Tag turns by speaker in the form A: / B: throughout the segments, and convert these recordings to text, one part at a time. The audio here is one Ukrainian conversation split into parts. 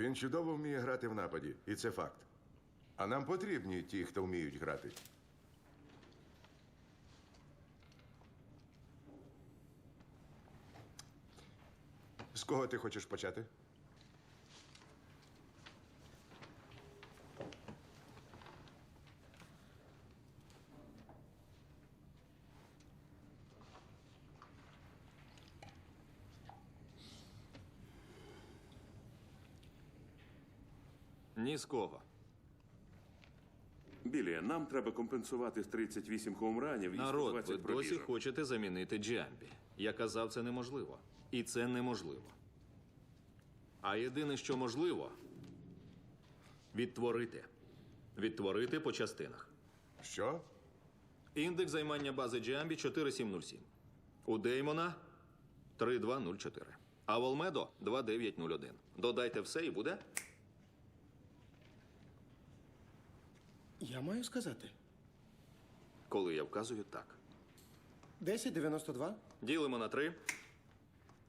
A: Він чудово вміє грати в нападі, і це факт. А нам потрібні ті, хто вміють грати. З кого ти хочеш почати?
B: Ні з кого.
C: Білі, нам треба компенсувати з 38 хоумранів і
B: Народ, ви
C: 120
B: досі
C: пробіжок.
B: хочете замінити Джамбі. Я казав, це неможливо. І це неможливо. А єдине, що можливо, відтворити. Відтворити по частинах.
A: Що?
B: Індекс займання бази Джамбі 4707. У Деймона 3204. А в Олмедо 2901. Додайте все і буде.
D: Я маю сказати.
B: Коли я вказую так.
D: 1092,
B: Ділимо на три.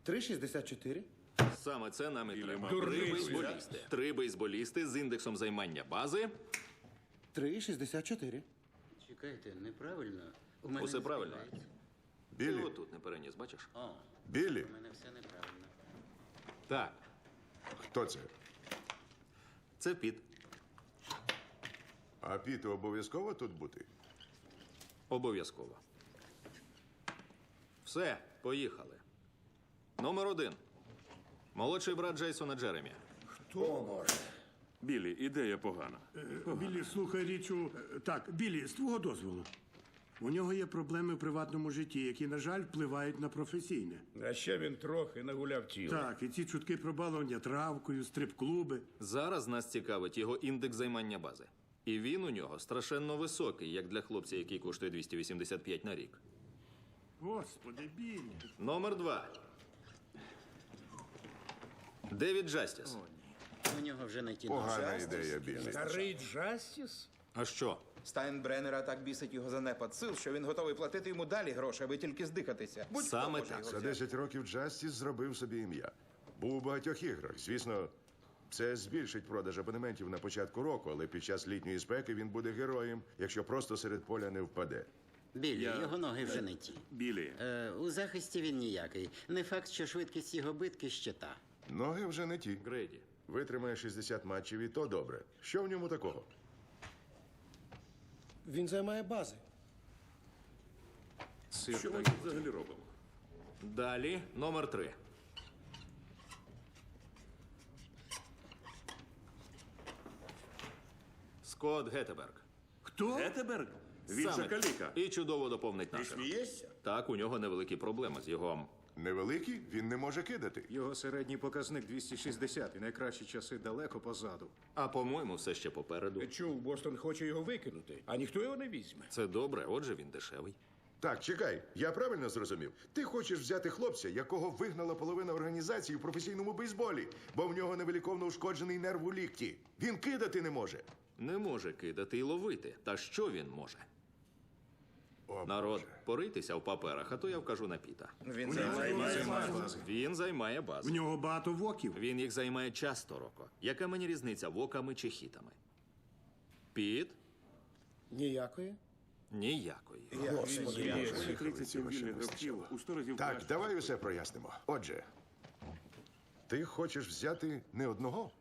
D: 364.
B: Саме це нам і треба. Три бейсболісти. Три бейсболісти з індексом займання бази.
D: 364.
E: Чекайте, неправильно. У мене
B: Усе
E: не
B: правильно.
E: збігається.
B: Ти
A: Білі?
B: отут не переніс, бачиш?
E: О,
A: Білі?
E: у мене все неправильно.
B: Так,
A: Хто це?
B: це піт.
A: А Піту обов'язково тут бути?
B: Обов'язково. Все, поїхали. Номер один. Молодший брат Джейсона Джеремі. Хто може?
C: Білі, ідея погана.
F: Білі, слухай річу. Так, Білі, з твого дозволу. У нього є проблеми в приватному житті, які, на жаль, впливають на професійне.
G: А ще він трохи нагуляв тіло.
F: Так, і ці чутки про балування травкою, стрип-клуби.
B: Зараз нас цікавить його індекс займання бази. І він у нього страшенно високий, як для хлопця, який коштує 285 на рік.
F: Господи, Білі.
B: Номер два. Девід Джастіс.
E: У нього вже не ті
A: Погана ідея, Білі.
G: Старий Джастіс?
B: А що?
H: Стайнбреннера так бісить його занепад сил, що він готовий платити йому далі гроші, аби тільки здихатися. Будь-хто
B: Саме
H: може
B: так.
H: його
A: За
H: взяти.
A: 10 років Джастіс зробив собі ім'я. Був у багатьох іграх. Звісно, це збільшить продаж абонементів на початку року, але під час літньої спеки він буде героєм, якщо просто серед поля не впаде.
E: Білі,
C: Я-
E: його ноги вже не ті.
C: Білі,
E: Е, у захисті він ніякий. Не факт, що швидкість його битки ще та.
A: Ноги вже не ті.
B: Грейді.
A: Витримає 60 матчів і то добре. Що в ньому такого?
D: Він займає бази.
C: що ми тут взагалі робимо?
B: Далі номер три. Скотт Гетеберг.
F: Хто?
C: Гетеберг? Він
B: Саме
C: же каліка.
B: І чудово доповнить нашого.
G: Смієшся?
B: Так, у нього невеликі проблеми з його.
A: Невеликий, він не може кидати.
I: Його середній показник 260 і найкращі часи далеко позаду.
B: А по-моєму, все ще попереду.
G: Чув, Бостон хоче його викинути, а ніхто його не візьме.
B: Це добре, отже, він дешевий.
A: Так, чекай, я правильно зрозумів. Ти хочеш взяти хлопця, якого вигнала половина організації в професійному бейсболі, бо в нього невиліковно ушкоджений нерв у лікті. Він кидати не може.
B: Не може кидати і ловити. Та що він може?
A: О,
B: Народ, порийтеся в паперах, а то я вкажу на піта.
H: Він займає
B: Він займає
F: В нього багато воків.
B: Він їх займає часто, Роко. Яка мені різниця воками чи хітами? Піт?
D: Ніякої.
B: Ніякої.
C: Білі, 37 вільних гравців у 100 разів
A: Так,
C: краще.
A: давай усе прояснимо. Отже, ти хочеш взяти не одного,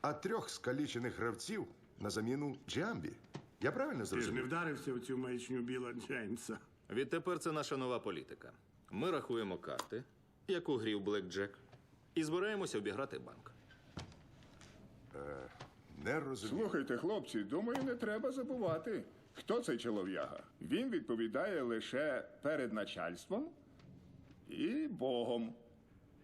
A: а трьох скалічених гравців на заміну Джамбі. Я правильно
F: Ти ж не
A: зрозумів?
F: вдарився в цю маячню Біла Джеймса.
B: Відтепер це наша нова політика. Ми рахуємо карти, як у грі в Блек Джек, і збираємося обіграти банк.
A: Не розумію.
J: Слухайте, хлопці, думаю, не треба забувати, хто цей чолов'яга. Він відповідає лише перед начальством і Богом.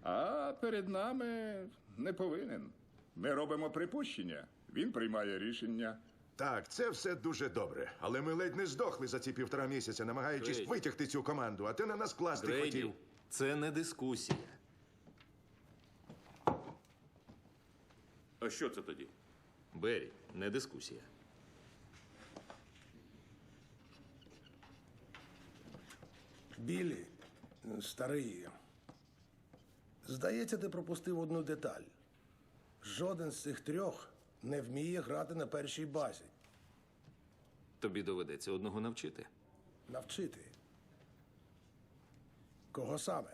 J: А перед нами не повинен. Ми робимо припущення. Він приймає рішення.
A: Так, це все дуже добре. Але ми ледь не здохли за ці півтора місяця, намагаючись
B: Грейді.
A: витягти цю команду, а ти на нас класти
B: Грейді,
A: хотів.
B: це не дискусія.
C: А що це тоді?
B: Беррі, не дискусія.
K: Білі, старий. Здається, ти пропустив одну деталь. Жоден з цих трьох не вміє грати на першій базі.
B: Тобі доведеться одного навчити.
K: Навчити. Кого саме?